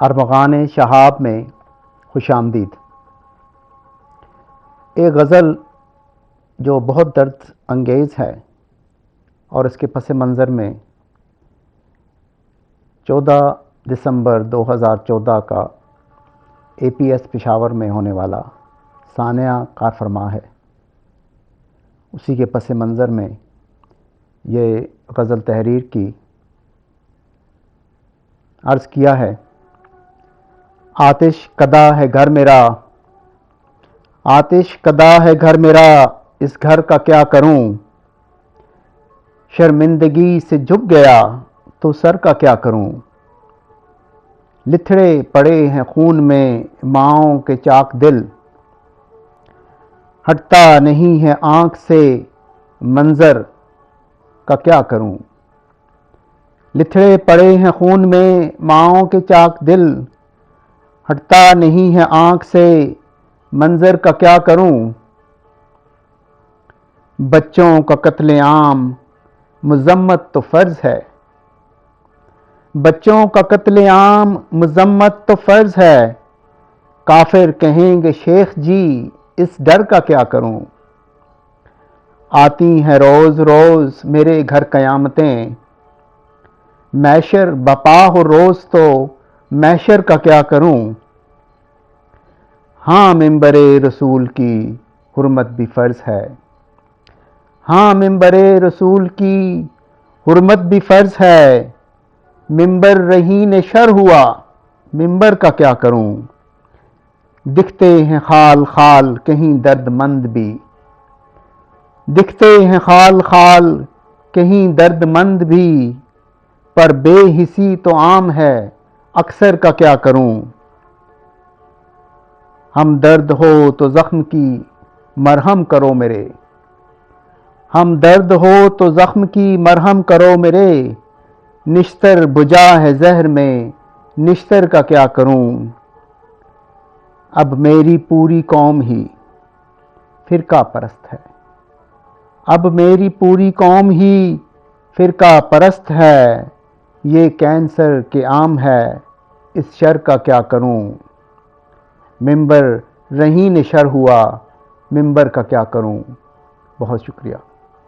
ارمغان شہاب میں خوش آمدید۔ ایک غزل جو بہت درد انگیز ہے اور اس کے پس منظر میں چودہ دسمبر دو ہزار چودہ کا اے پی ایس پشاور میں ہونے والا ثانیہ کار فرما ہے۔ اسی کے پس منظر میں یہ غزل تحریر کی عرض کیا ہے۔ آتش کدا ہے گھر میرا۔ آتش کدا ہے گھر میرا، اس گھر کا کیا کروں؟ شرمندگی سے جھک گیا تو سر کا کیا کروں؟ لتھڑے پڑے ہیں خون میں ماؤں کے چاک دل۔ ہٹتا نہیں ہے آنکھ سے منظر، کا کیا کروں؟ لتھڑے پڑے ہیں خون میں ماؤں کے چاک دل۔ ہٹتا نہیں ہے آنکھ سے، منظر کا کیا کروں؟ بچوں کا قتل عام، مذمت تو فرض ہے۔ بچوں کا قتل عام، مذمت تو فرض ہے۔ کافر کہیں گے، شیخ جی اس ڈر کا کیا کروں؟ آتی ہیں روز روز میرے گھر قیامتیں۔ میشر بپا ہو روز تو میشر کا کیا کروں؟ ہاں ممبر رسول کی حرمت بھی فرض ہے۔ ہاں ممبر رسول کی حرمت بھی فرض ہے۔ ممبر رہین شر ہوا ممبر کا کیا کروں؟ دکھتے ہیں خال خال کہیں درد مند بھی۔ دکھتے ہیں خال خال کہیں درد مند بھی۔ پر بے حسی تو عام ہے، اکثر کا کیا کروں؟ ہم درد ہو تو زخم کی مرہم کرو میرے۔ ہم درد ہو تو زخم کی مرہم کرو میرے۔ نشتر بجا ہے زہر میں، نشتر کا کیا کروں؟ اب میری پوری قوم ہی فرقہ پرست ہے۔ اب میری پوری قوم ہی فرقہ پرست ہے۔ یہ کینسر کے عام ہے۔ اس شر کا کیا کروں؟ ممبر رہین شر ہوا ممبر کا کیا کروں؟ بہت شکریہ۔